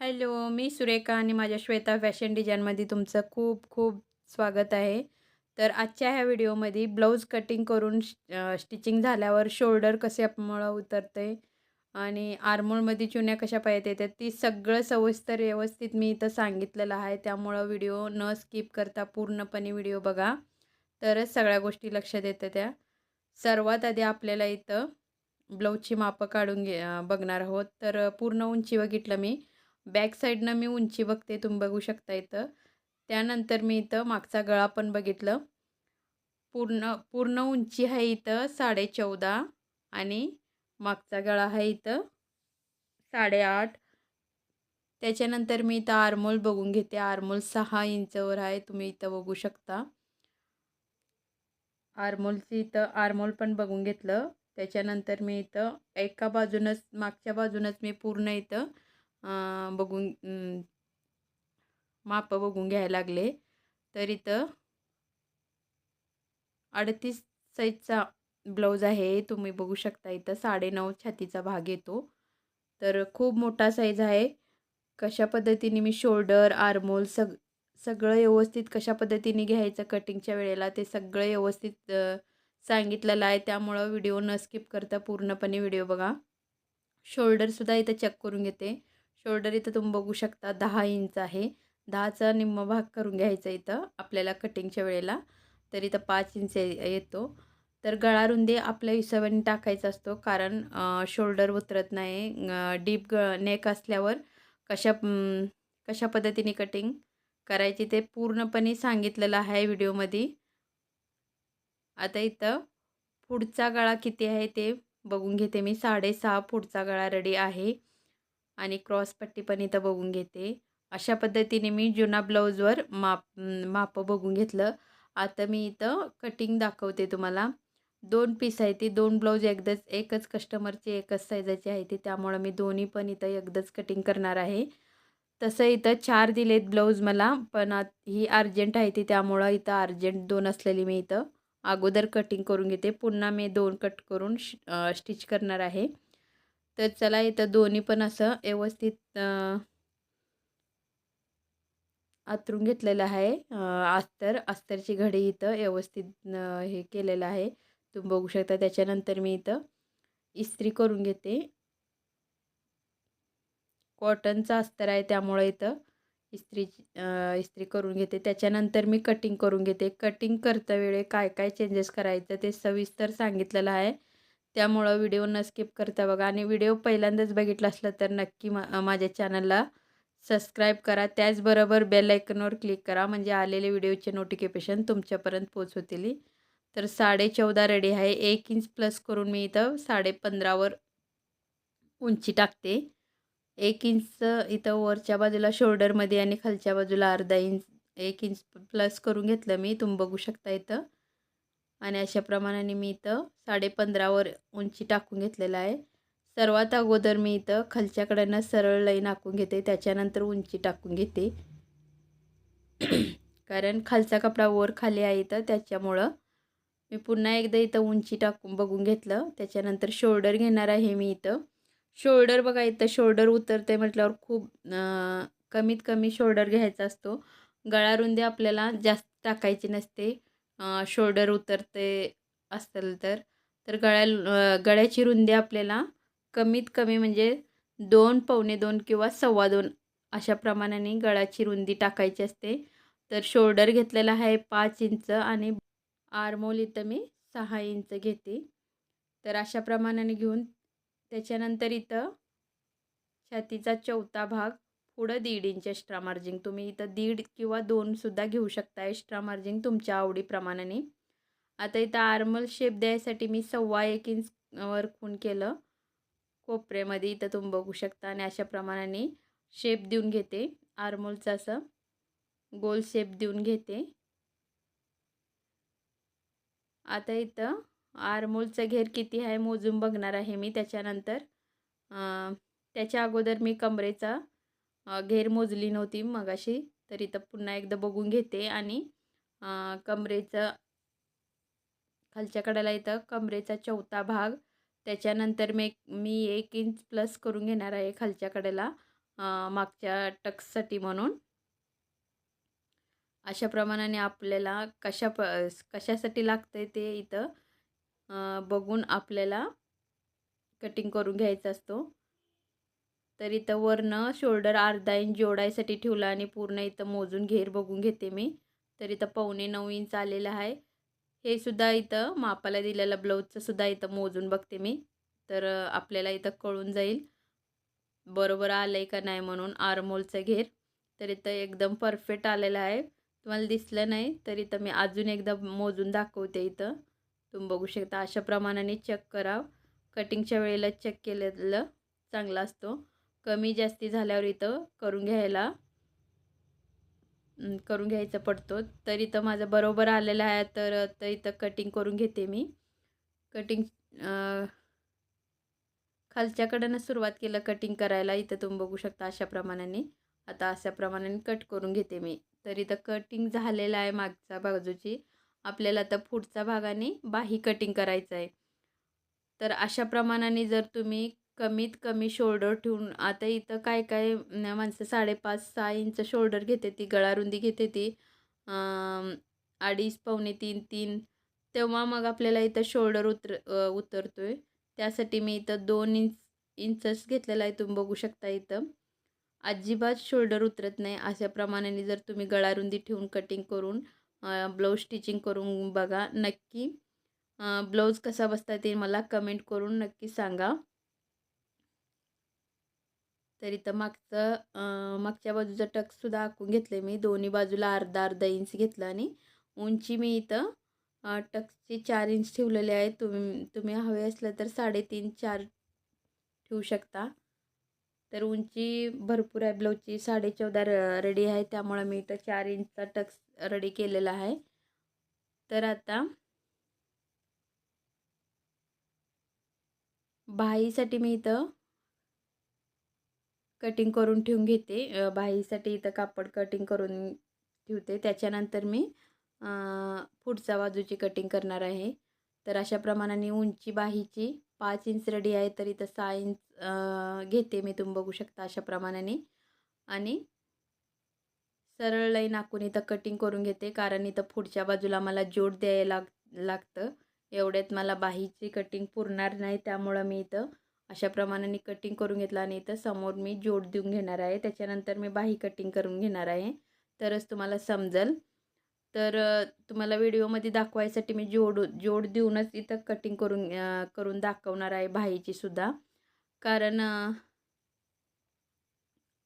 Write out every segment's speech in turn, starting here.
Hello, मी सुरेखा आणि माझ्या Shweta fashion डिझाईनमध्ये तुमचं खूप खूप स्वागत आहे. तर आजच्या ह्या व्हिडिओमध्ये ब्लाऊज कटिंग करून स्टिचिंग झाल्यावर शोल्डर कसे आपल्याला उतरते आणि आरमोळमध्ये चुन्या कशा पाहिजे येतात ती सगळं सविस्तर व्यवस्थित मी इथं सांगितलेलं आहे. त्यामुळं व्हिडिओ न स्किप करता पूर्णपणे व्हिडिओ बघा, तरच सगळ्या गोष्टी लक्षात येतं त्या. सर्वात आधी आपल्याला इथं ब्लाऊजची मापं काढून घे बघणार आहोत. तर पूर्ण उंची बघितलं मी. बॅक साईडनं मी उंची बघते तुम्ही बघू शकता इथं. त्यानंतर मी इथं मागचा गळा पण बघितलं. पूर्ण पूर्ण उंची आहे इथं साडे चौदा आणि मागचा गळा आहे इथं साडेआठ. त्याच्यानंतर मी इथं आरमोल बघून घेते. आरमोल सहा इंचवर आहे तुम्ही इथं बघू शकता. आरमोलची इथं आरमोल पण बघून घेतलं. त्याच्यानंतर मी इथं एका बाजूनच मागच्या बाजूनच मी पूर्ण इथं बघून माप बघून घ्यायला लागले. तर इथं अडतीस साईजचा ब्लाऊज आहे. तुम्ही बघू शकता इथं साडेनऊ छातीचा भाग येतो. तर खूप मोठा साईज आहे. कशा पद्धतीने मी शोल्डर आर्मोल सग सगळं व्यवस्थित कशा पद्धतीने घ्यायचं कटिंगच्या वेळेला ते सगळं व्यवस्थित सांगितलेलं आहे. त्यामुळं व्हिडिओ न स्किप करता पूर्णपणे व्हिडिओ बघा. शोल्डरसुद्धा इथं चेक करून घेते. शोल्डर इथं तुम्ही बघू शकता दहा इंच आहे. दहाचा निम्म भाग करून घ्यायचा इथं आपल्याला कटिंगच्या वेळेला. तर इथं पाच इंच येतो. तर गळा रुंदी आपल्या हिशोबाने टाकायचा असतो कारण शोल्डर उतरत नाही. डीप ग नेक असल्यावर कशा कशा पद्धतीने कटिंग करायची ते पूर्णपणे सांगितलेलं आहे व्हिडिओमध्ये. आता इथं पुढचा गळा किती आहे ते बघून घेते मी. साडेसहा पुढचा गळा रेडी आहे. आणि क्रॉसपट्टी पण इथं बघून घेते. अशा पद्धतीने मी जुना ब्लाऊजवर माप माप बघून घेतलं. आता मी इथं कटिंग दाखवते तुम्हाला. दोन पीस आहे ती दोन ब्लाऊज एकदाच एकच कस्टमरची एकच साईजाचे आहे ती त्यामुळं मी दोन्ही पण इथं एकदाच कटिंग करणार आहे. तसं इथं चार दिलेत ब्लाऊज मला पण ही अर्जंट आहे ती त्यामुळं इथं अर्जंट दोन असलेली मी इथं अगोदर कटिंग करून घेते. पुन्हा मी दोन कट करून स्टिच करणार आहे. तर चला इथं दोन्ही पण असं व्यवस्थित आतरून घेतलेलं आहे. अस्तर अस्तरची घडी इथं व्यवस्थित हे केलेलं आहे. तुम्ही बघू शकता त्याच्यानंतर मी इथं इस्त्री करून घेते. कॉटनचा अस्तर आहे त्यामुळे इथं इस्त्री इस्त्री करून घेते. त्याच्यानंतर मी कटिंग करून घेते. कटिंग करता वेळे काय काय चेंजेस करायचं ते सविस्तर सांगितलेलं आहे. त्यामुळं व्हिडिओ न स्किप करता बघा. आणि व्हिडिओ पहिल्यांदाच बघितला असला तर नक्की मा माझ्या चॅनलला सबस्क्राईब करा. त्याचबरोबर बेल आयकनवर क्लिक करा. म्हणजे आलेले व्हिडिओचे नोटिफिकेशन तुमच्यापर्यंत पोचवतील तर साडे चौदा रेडी आहे. एक इंच प्लस करून मी इथं साडे पंधरावर उंची टाकते. एक इंच इथं वरच्या बाजूला शोल्डरमध्ये आणि खालच्या बाजूला अर्धा इंच एक इंच प्लस करून घेतलं मी. तुम्ही बघू शकता इथं. आणि अशा प्रमाणाने मी इथं साडेपंधरावर उंची टाकून घेतलेलं आहे. सर्वात अगोदर मी इथं खालच्याकडनं सरळ लाईन आखून घेते. त्याच्यानंतर उंची टाकून घेते. कारण खालचा कपडा वर खाली आहे इथं. त्याच्यामुळं मी पुन्हा एकदा इथं उंची टाकून बघून घेतलं. त्याच्यानंतर शोल्डर घेणार आहे मी इथं. शोल्डर बघा इथं शोल्डर उतरते म्हटल्यावर खूप कमीत कमी शोल्डर घ्यायचा असतो. गळारुंदी आपल्याला जास्त टाकायची नसते. शोल्डर उतरते असेल तर तर गळ्या गळ्याची रुंदी आपल्याला कमीत कमी म्हणजे दोन पावणे दोन किंवा सव्वा दोन अशा प्रमाणाने गळाची रुंदी टाकायची असते. तर शोल्डर घेतलेला आहे पाच इंच आणि आरमोल इथं मी सहा इंच घेते. तर अशा प्रमाणाने घेऊन त्याच्यानंतर इथं छातीचा चौथा भाग पुढं दीड इंच एक्स्ट्रा मार्जिंग तुम्ही इथं दीड किंवा दोनसुद्धा घेऊ शकता एक्स्ट्रा मार्जिंग तुमच्या आवडीप्रमाणे आता इथं आर्मल शेप द्यायसाठी मी सव्वा एक इंचवर खून केलं. कोपऱ्यामध्ये इथं तुम्ही बघू शकता आणि अशा प्रमाणाने शेप देऊन घेते. आर्मोलचं असं गोल शेप देऊन घेते. आता इथं आरमोलचं घेर किती आहे मोजून बघणार आहे मी. त्याच्यानंतर त्याच्या अगोदर मी कमरेचा घेर मोजली नव्हती मगाशी तर इथं पुन्हा एकदा बघून घेते आणि कमरेचं खालच्या कडेला इथं कमरेचा चौथा भाग त्याच्यानंतर मी मी एक इंच प्लस करून घेणार आहे खालच्या कडेला मागच्या टक्ससाठी म्हणून. अशा प्रमाणाने आपल्याला कशा प कशासाठी लागतं आहे ते इथं बघून आपल्याला कटिंग करून घ्यायचा असतो. तर इथं वरनं शोल्डर अर्धा इंच जोडायसाठी ठेवलं आणि पूर्ण इथं मोजून घेर बघून घेते मी. तर इथं पावणे नऊ इंच आलेलं आहे. हे सुद्धा इथं मापाला दिलेलं ब्लाऊजचं सुद्धा इथं मोजून बघते मी. तर आपल्याला इथं कळून जाईल. बरोबर आलं आहे का नाही म्हणून आरमोलचं घेर. तर इथं एकदम परफेक्ट आलेलं आहे. तुम्हाला दिसलं नाही तर इथं मी अजून एकदा मोजून दाखवते इथं. तुम्ही बघू शकता अशा प्रमाणाने चेक करा कटिंगच्या वेळेला चेक केलेलं चांगला असतो. कमी जास्ती झाल्यावर इथं करून घ्यायला करून घ्यायचं पडतो. तर इथं माझं बरोबर आलेलं आहे तर तर इथं कटिंग करून घेते मी. कटिंग खालच्याकडनं सुरुवात केलं कटिंग करायला. इथं तुम्ही बघू शकता अशा प्रमाणाने. आता अशा प्रमाणाने कट करून घेते मी. तर इथं कटिंग झालेलं आहे मागच्या बाजूची. आपल्याला आता पुढच्या भागाने बाही कटिंग करायचं आहे तर अशा प्रमाणाने जर तुम्ही कमीत कमी शोल्डर ठेवून आता इथं काय काय माणसं साडेपाच सहा इंच शोल्डर घेते ती गळारुंदी घेते ती अडीच पावणे तीन तीन तेव्हा मग आपल्याला इथं शोल्डर उतर उतरतो आहे त्यासाठी मी इथं दोन इंच इंचच घेतलेला आहे तुम्ही बघू शकता इथं. अजिबात शोल्डर उतरत नाही अशा प्रमाणाने जर तुम्ही गळारुंदी ठेवून कटिंग करून ब्लाऊज स्टिचिंग करून बघा नक्की ब्लाऊज कसा बसता ते मला कमेंट करून नक्की सांगा. तर इथं मागचं मागच्या बाजूचं टक्ससुद्धा आखून घेतलं मी. दोन्ही बाजूला अर्धा अर्धा इंच घेतलं आणि उंची मी इथं टक्सचे टक्सची चार इंच ठेवलेले आहे तुम्ही तुम्ही हवे असलं तर साडेतीन चार ठेवू शकता. तर उंची भरपूर आहे. ब्लाऊजची साडे चौदा र रेडी आहे. त्यामुळं मी इथं चार इंचचा टक्स रेडी केलेला आहे. तर आता बाहीसाठी मी इथं कटिंग करून ठेवून घेते. बाहीसाठी इथं कापड कटिंग करून ठेवते. त्याच्यानंतर मी पुढचा पुढच्या बाजूची कटिंग करणार आहे. तर अशा प्रमाणाने उंची बाहीची पाच इंच रेडी आहे तर इथं सहा इंच घेते मी. तुम्ही बघू शकता अशा प्रमाणाने. आणि सरळ लाईन आखून इथं कटिंग करून घेते. कारण इथं पुढच्या बाजूला मला जोड द्यायला लाग लागतं. एवढ्यात मला बाहीची कटिंग पुरणार नाही. त्यामुळं मी इथं अशा प्रमाणाने कटिंग करून घेतलं आणि इथं समोर मी जोड देऊन घेणार आहे. त्याच्यानंतर मी बाही कटिंग करून घेणार आहे. तरच तुम्हाला समजेल. तर तुम्हाला व्हिडिओमध्ये दाखवायसाठी मी जोड जोड देऊनच इथं कटिंग करून करून दाखवणार आहे बाहीची सुद्धा. कारण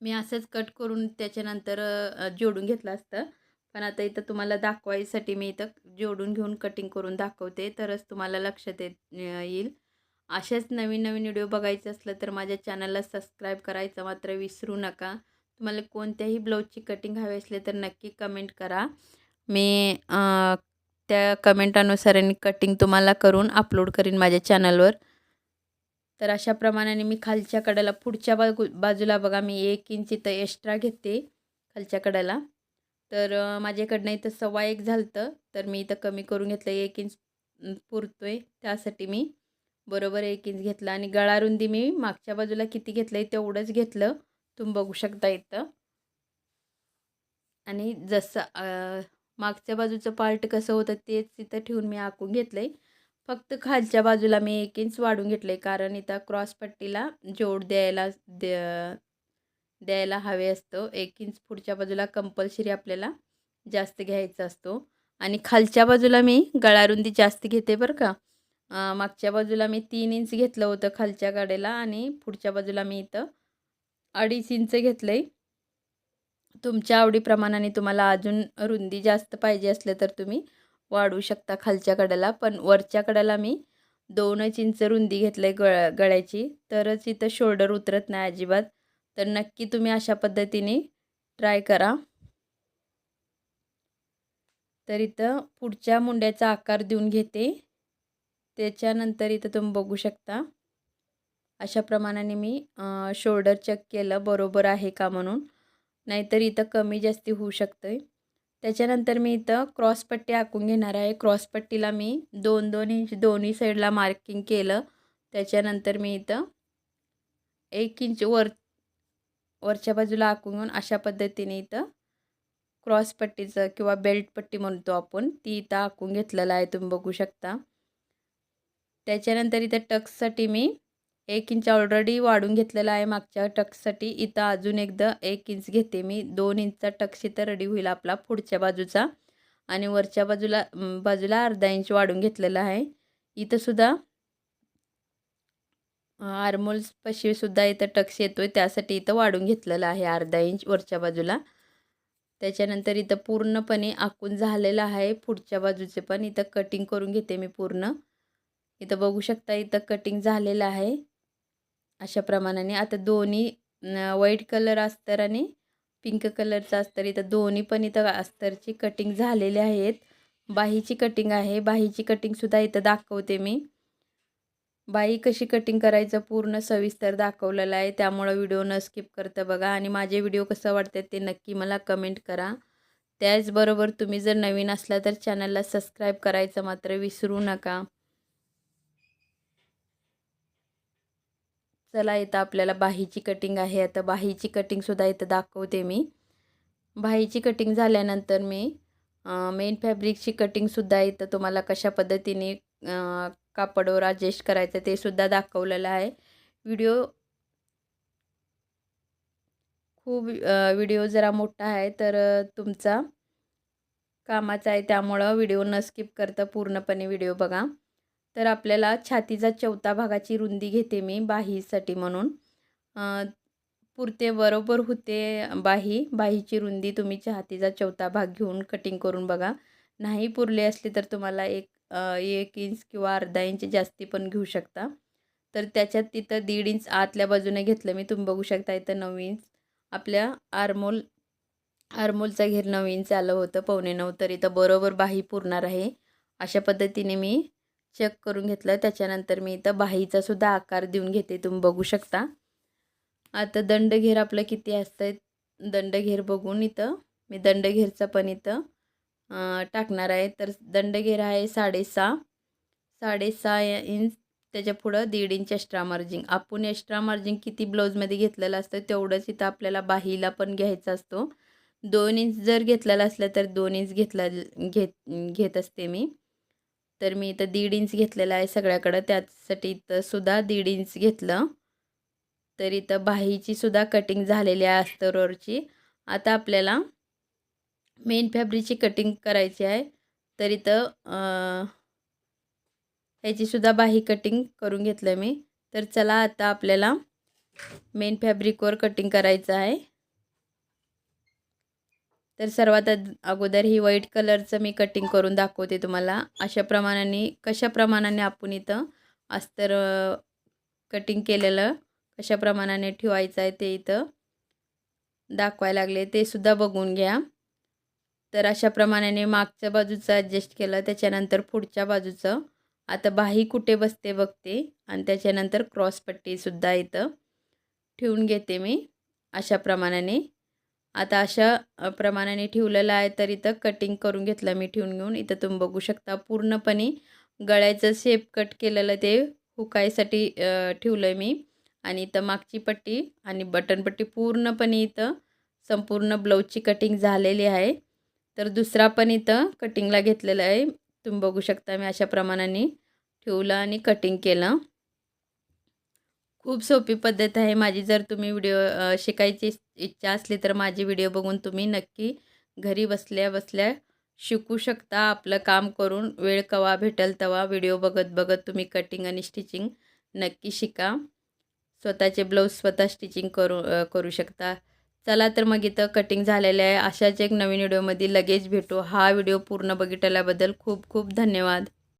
मी असंच कट करून त्याच्यानंतर जोडून घेतलं असतं. पण आता इथं तुम्हाला दाखवायसाठी मी इथं जोडून घेऊन कटिंग करून दाखवते. तरच तुम्हाला लक्षात येईल. अशाच नवीन नवीन व्हिडिओ बघायचे असलं तर माझ्या चॅनलला सबस्क्राईब करायचं मात्र विसरू नका. तुम्हाला कोणत्याही ब्लाऊजची कटिंग हवी असले तर नक्की कमेंट करा. मी त्या कमेंटानुसाराने कटिंग तुम्हाला करून अपलोड करीन माझ्या चॅनलवर. तर अशा प्रमाणाने मी खालच्या कड्याला पुढच्या बाजू बाजूला बघा मी एक इंच इथं एक्स्ट्रा घेते खालच्या कड्याला. तर माझ्याकडनं इथं सव्वा एक झालं तर मी इथं कमी करून घेतलं एक इंच पुरतो आहे त्यासाठी मी. बरोबर एक इंच घेतला आणि गळारुंदी मी मागच्या बाजूला किती घेतलं आहे तेवढंच घेतलं. तुम्ही बघू शकता इथं. आणि जसं मागच्या बाजूचं पार्ट कसं होतं तेच तिथं ठेवून मी आखून घेतलं आहे फक्त खालच्या बाजूला मी एक इंच वाढून घेतलं आहे कारण इथं क्रॉसपट्टीला जोड द्यायला द्यायला हवे असतो. एक इंच पुढच्या बाजूला कंपल्सरी आपल्याला जास्त घ्यायचा असतो. आणि खालच्या बाजूला मी गळारुंदी जास्त घेते बरं का. मागच्या बाजूला मी तीन इंच घेतलं होतं खालच्या कडेला आणि पुढच्या बाजूला मी इथं अडीच इंच घेतलं आहे तुमच्या आवडीप्रमाणाने तुम्हाला अजून रुंदी जास्त पाहिजे असलं तर तुम्ही वाढवू शकता खालच्या कडेला पण वरच्या कडेला मी दोनच इंच रुंदी घेतलं आहे गळ गळ्याची. तरच इथं शोल्डर उतरत नाही अजिबात. तर नक्की तुम्ही अशा पद्धतीने ट्राय करा. तर इथं पुढच्या मुंड्याचा आकार देऊन घेते. त्याच्यानंतर इथं तुम्ही बघू शकता. अशा प्रमाणाने मी शोल्डर चेक केलं बरोबर आहे का म्हणून. नाहीतर इथं कमी जास्ती होऊ शकतं आहे त्याच्यानंतर मी इथं क्रॉसपट्टी आखून घेणार आहे. क्रॉसपट्टीला मी दोन दोन इंच दोन्ही साईडला मार्किंग केलं. त्याच्यानंतर मी इथं एक इंच वर वरच्या बाजूला आखून घेऊन अशा पद्धतीने इथं क्रॉस पट्टीचं किंवा बेल्ट पट्टी म्हणतो आपण ती इथं आखून घेतलेलं आहे. तुम्ही बघू शकता. त्याच्यानंतर इथं टक्ससाठी मी एक इंच ऑलरेडी वाढून घेतलेला आहे. मागच्या टक्ससाठी इथं अजून एकदा एक इंच घेते मी. दोन इंचचा टक्स इथं रेडी होईल आपला पुढच्या बाजूचा. आणि वरच्या बाजूला बाजूला अर्धा इंच वाढून घेतलेला आहे. इथंसुद्धा आर्मोल्स इथं टक्स येतो आहे त्यासाठी इथं वाढून घेतलेलं आहे अर्धा इंच वरच्या बाजूला. त्याच्यानंतर इथं पूर्णपणे आखून झालेलं आहे. पुढच्या बाजूचे पण इथं कटिंग करून घेते मी पूर्ण. इथं बघू शकता इथं कटिंग झालेलं आहे. अशा प्रमाणाने आता दोन्ही व्हाईट कलर अस्तर आणि पिंक कलरचं अस्तर इथं दोन्ही पण इथं अस्तरची कटिंग झालेले आहेत. बाहीची कटिंग आहे. बाहीची कटिंगसुद्धा इथं दाखवते मी. बाई कशी कटिंग करायचं पूर्ण सविस्तर दाखवलेलं आहे. त्यामुळं व्हिडिओ न स्किप करतं बघा. आणि माझे व्हिडिओ कसं वाटतात ते नक्की मला कमेंट करा. त्याचबरोबर तुम्ही जर नवीन असला तर चॅनलला सबस्क्राईब करायचं मात्र विसरू नका. चला इथं आपल्याला बाहीची कटिंग आहे. आता बाहीची कटिंगसुद्धा इथं दाखवते मी. बाहीची कटिंग झाल्यानंतर मी मेन फॅब्रिकची कटिंगसुद्धा इथं तुम्हाला कशा पद्धतीने कापडवर ॲडजस्ट करायचं ते सुद्धा दाखवलेलं आहे. व्हिडिओ खूप व्हिडिओ जरा मोठा आहे तर तुमचा कामाचा आहे त्यामुळं व्हिडिओ न स्किप करता पूर्णपणे व्हिडिओ बघा. तर आपल्याला छातीचा चौथा भागाची रुंदी घेते मी बाहीसाठी म्हणून. पुरते बरोबर होते बाही. बाहीची रुंदी तुम्ही छातीचा चौथा भाग घेऊन कटिंग करून बघा. नाही पुरले असले तर तुम्हाला एक एक इंच किंवा अर्धा इंच जास्ती पण घेऊ शकता. तर त्याच्यात तिथं दीड इंच आतल्या बाजूने घेतलं मी तुम्ही बघू शकता इथं नऊ इंच आपल्या आरमोल आरमोलचा घेर नऊ इंच आलं होतं पावणे नऊ तर. इथं बरोबर बाही पुरणार आहे. अशा पद्धतीने मी चेक करून घेतलं. त्याच्यानंतर मी इथं बाहीचा सुद्धा आकार देऊन घेते. तुम्ही बघू शकता. आता दंडघेर आपलं किती असतं दंडघेर बघून इथं. मी दंडघेरचं पण इथं टाकणार आहे. तर दंडघेर आहे साडेसहा. साडेसहा इंच. त्याच्या पुढं दीड इंच एक्स्ट्रा मार्जिंग आपण एक्स्ट्रा मार्जिंग किती ब्लाऊजमध्ये घेतलेलं असतं तेवढंच इथं आपल्याला बाहीला पण घ्यायचा असतो. दोन इंच जर घेतलेला असलं तर दोन इंच घेतला घेत घेत असते मी. तर मी इथं दीड इंच घेतलेलं आहे सगळ्याकडं. त्यासाठी इथं सुद्धा दीड इंच घेतलं. तर इथं बाहीची सुद्धा कटिंग झालेली आहे अस्तरवरची. आता आपल्याला मेन फॅब्रिकची कटिंग करायची आहे. तर इथं ह्याचीसुद्धा बाही कटिंग करून घेतलं मी. तर चला आता आपल्याला मेन फॅब्रिकवर कटिंग करायचं आहे. तर सर्वात अगोदर ही व्हाईट कलरचं मी कटिंग करून दाखवते तुम्हाला. अशा प्रमाणाने कशा प्रमाणाने आपण इथं अस्तर कटिंग केलेलं कशा प्रमाणाने ठेवायचं आहे ते इथं दाखवायला लागले. ते सुद्धा बघून घ्या. तर अशा प्रमाणाने मागच्या बाजूचं ॲडजस्ट केलं त्याच्यानंतर पुढच्या बाजूचं. आता बाही कुठे बसते बघते आणि त्याच्यानंतर क्रॉसपट्टीसुद्धा इथं ठेवून घेते मी. अशा प्रमाणाने. आता अशा प्रमाणाने ठेवलेलं आहे तर इथं कटिंग करून घेतलं मी ठेवून घेऊन. इथं तुम्ही बघू शकता पूर्णपणे गळ्याचं शेप कट केलेलं ते हुकायसाठी ठेवलं आहे मी. आणि इथं मागची पट्टी आणि बटनपट्टी पूर्णपणे इथं संपूर्ण ब्लाऊजची कटिंग झालेली आहे. तर दुसरा पण इथं कटिंगला घेतलेला आहे. तुम्ही बघू शकता मी अशा प्रमाणाने ठेवलं आणि कटिंग केलं. खूप सोपी पद्धत आहे माझी. जर तुम्ही व्हिडिओ शिकायची इच्छा असली तर माझी व्हिडिओ बघून तुम्ही नक्की घरी बसल्या बसल्या शिकू शकता. आपलं काम करून वेळ कवा भेटेल तेव्हा व्हिडिओ बघत बघत तुम्ही कटिंग आणि स्टिचिंग नक्की शिका. स्वतःचे ब्लाऊज स्वतः स्टिचिंग करू करू शकता. चला तर मग इथं कटिंग झालेलं आहे. अशाच एक नवीन व्हिडिओमध्ये लगेच भेटू. हा व्हिडिओ पूर्ण बघितल्याबद्दल खूप खूप धन्यवाद.